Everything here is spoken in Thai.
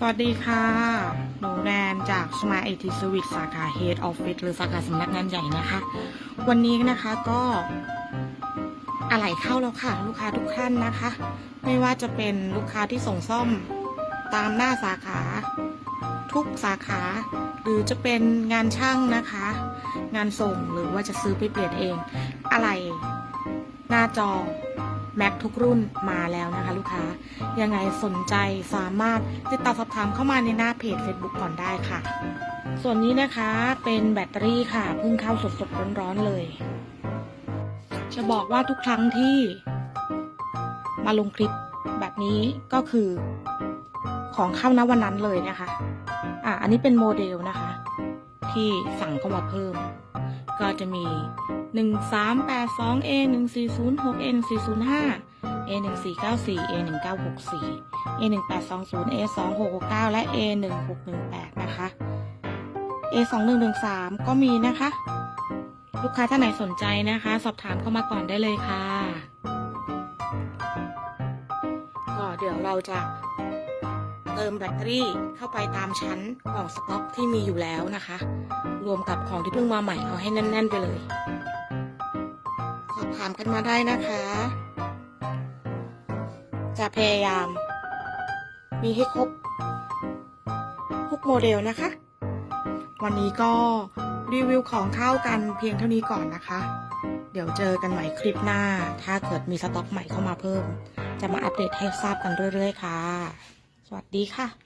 สวัสดีค่ะ หนูแนนจาก Smart IT Service สาขา Head Office หรือสาขาสำนักงานใหญ่นะคะ วันนี้นะคะก็อะไหล่เข้าแล้วค่ะ ลูกค้าทุกท่านนะคะ ไม่ว่าจะเป็นลูกค้าที่ส่งซ่อมตามหน้าสาขา ทุกสาขา หรือจะเป็นงานช่างนะคะ งานส่งหรือว่าจะซื้อไปเปลี่ยนเอง อะไหล่หน้าจอ Mac ทุกรุ่นมาแล้วนะคะลูกค้า ยังไงสนใจสามารถติดต่อสอบถามเข้ามาในหน้าเพจ Facebook ก่อนได้ค่ะ ส่วนนี้นะคะเป็นแบตเตอรี่ค่ะเพิ่งเข้าสดๆร้อนๆเลย จะบอกว่าทุกครั้งที่มาลงคลิปแบบนี้ก็คือของเข้าณวันนั้นเลยนะคะ อะ อันนี้เป็นโมเดลนะคะ ที่สั่งเข้ามาเพิ่ม ก็จะมี 1382 A 1406 A 1405 A 1494 A 1964 A 1820 A 2669และ A 1618นะคะ A 2113ก็มีนะคะ ลูกค้าท่านไหนสนใจนะคะ สอบถามเข้ามาก่อนได้เลยค่ะ ก็เดี๋ยวเราจะ เติมแบตเตอรี่เข้าไปตามชั้นของสต็อกที่มีอยู่แล้วนะคะ รวมกับของที่เพิ่งมาใหม่เอาให้แน่น ๆ ไปเลย สอบถามกันมาได้นะคะ จะพยายาม มีให้ครบทุกโมเดลนะคะ วันนี้ก็รีวิวของเข้ากันเพียงเท่านี้ก่อนนะคะ เดี๋ยวเจอกันใหม่คลิปหน้า ถ้าเกิดมีสต็อกใหม่เข้ามาเพิ่ม จะมาอัปเดตให้ทราบกันเรื่อยๆค่ะ สวัสดีค่ะ